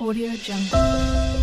Audio Jungle.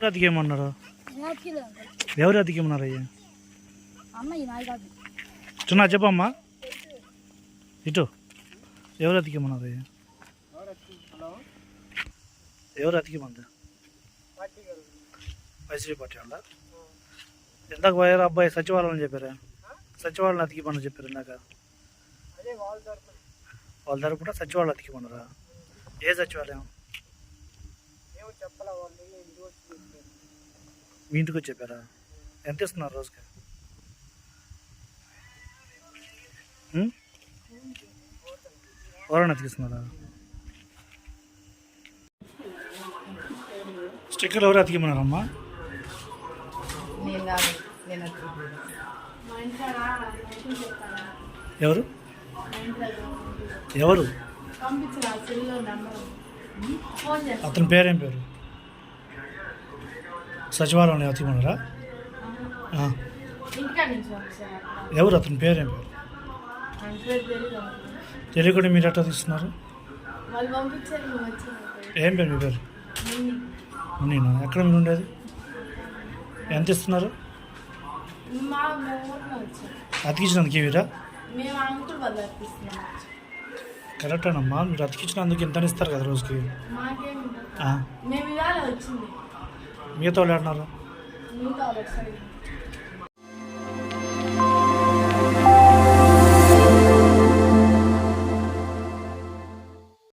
ఎవరు అతికేమన్నారు ఎవరు అతికేమన్నారు అయ్యా? చున్నా చెప్పమ్మా. ఇటు. ఎవరు అతికేమన్నారు అయ్యా? ఎవరు అతికేమంది వైసీపీ పార్టీ వాళ్ళ? ఇందాక పోయారు అబ్బాయి సచివాలయం చెప్పారా? సచివాలయం అతికిమని చెప్పారు ఇందాక. వాళ్ళ తరపున. సచివాలయం అతికిమన్నారా ఏ సచివాలయం? మీ ఇంటికి వచ్చి చెప్పారా? ఎంత ఇస్తున్నారు రోజుకి? ఎవరైనా అతికిస్తున్నారా స్టిక్కర్ ఎవరు అతికిమన్నారమ్మా? నేను కాదు నేను ఎవరు? ఎవరు? అతని పేరేం పేరు? సచివాలయం పంపించాను ఎవరు అతని పేరేం పేరు? తెలియకుండా మీరు ఎట్లా తీస్తున్నారు? ఏం పేరు మీ పేరు? నేను ఎక్కడ మీరు ఉండేది? ఎంత ఇస్తున్నారు? అతికించినందుకు ఇవిరా మేము ఆ అంకుల్ వాళ్ళు అర్పిస్తున్నాం కరెక్టేనమ్మా మీరు అతికించినందుకు ఎంత ఇస్తారు కదా రోజుకి? మిగతా వాళ్ళు సైడ్